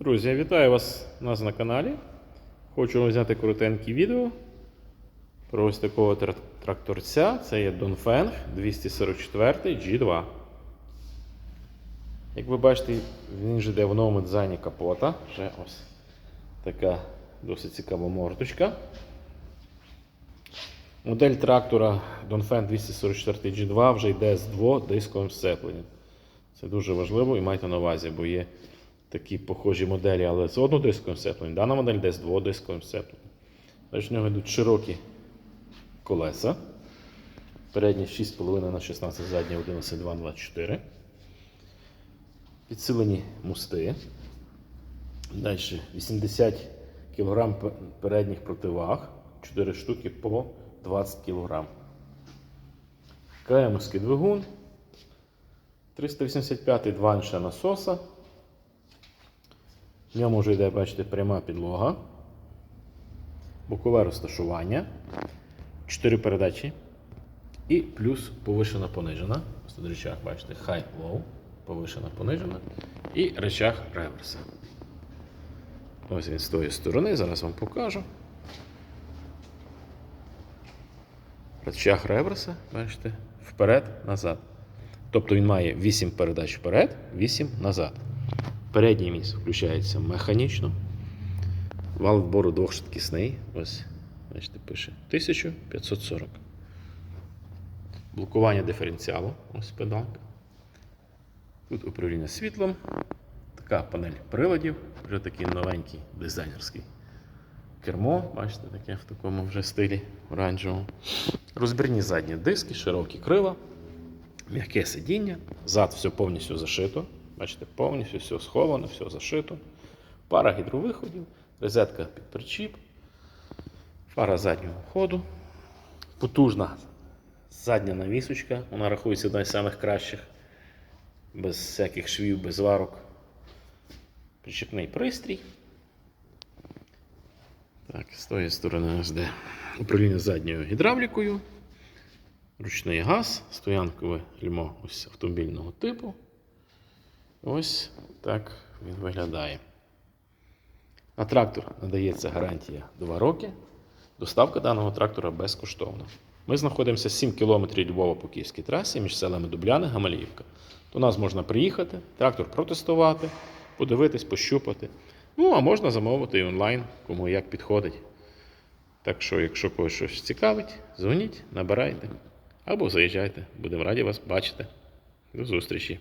Друзі, я вітаю вас у нас на каналі. Хочу вам зняти коротеньке відео про ось такого тракторця. Це є Dongfeng 244 G2. Як ви бачите, він же йде в новому дизайні капота. Вже ось така досить цікава мордочка. Модель трактора Dongfeng 244 G2 вже йде з дводисковим сцепленням. Це дуже важливо і майте на увазі, бо є такі похожі моделі, але з однодисковим сцепленням. Дана модель йде з дводисковим сцепленням. Значить, в нього йдуть широкі колеса. Передні 6,5 на 16, задні 11,2 на 24. Підсилені мости. Далі 80 кг передніх противаг, 4 штуки по 20 кг. КМовський двигун. 385 два інша насоса. В ньому вже йде, бачите, пряма підлога. Бокове розташування. 4 передачі. І плюс повишена понижена. Ось тут речах, бачите, high low, повишена понижена. І речах реверса. Ось він з тої сторони, зараз вам покажу. Речах реверса, бачите, вперед, назад. Тобто він має 8 передач вперед, 8 назад. Передній міст включається механічно. Вал вбору двохшвидкісний. Ось, бачите, пише 1540. Блокування диференціалу. Ось педалка. Тут управління світлом. Така панель приладів. Вже такий новенький дизайнерський кермо. Бачите, таке в такому вже стилі оранжевому. Розбірні задні диски, широкі крила. М'яке сидіння, зад все повністю зашито. Бачите, повністю все сховано, все зашито. Пара гідровиходів, розетка під причіп, фара заднього ходу, потужна задня навісочка. Вона рахується одна з самих кращих, без всяких швів, без варок. Причіпний пристрій. Так, з тої сторони нас де управління задньою гідравлікою. Ручний газ, стоянкове льмо ось автомобільного типу. Ось так він виглядає. На трактор надається гарантія 2 роки. Доставка даного трактора безкоштовна. Ми знаходимося 7 км Львова по Київській трасі між селами Дубляни, Гамаліївка. До нас можна приїхати, трактор протестувати, подивитись, пощупати. Ну, а можна замовити і онлайн, кому як підходить. Так що, якщо когось щось цікавить, дзвоніть, набирайте або заїжджайте. Будемо раді вас бачити. До зустрічі!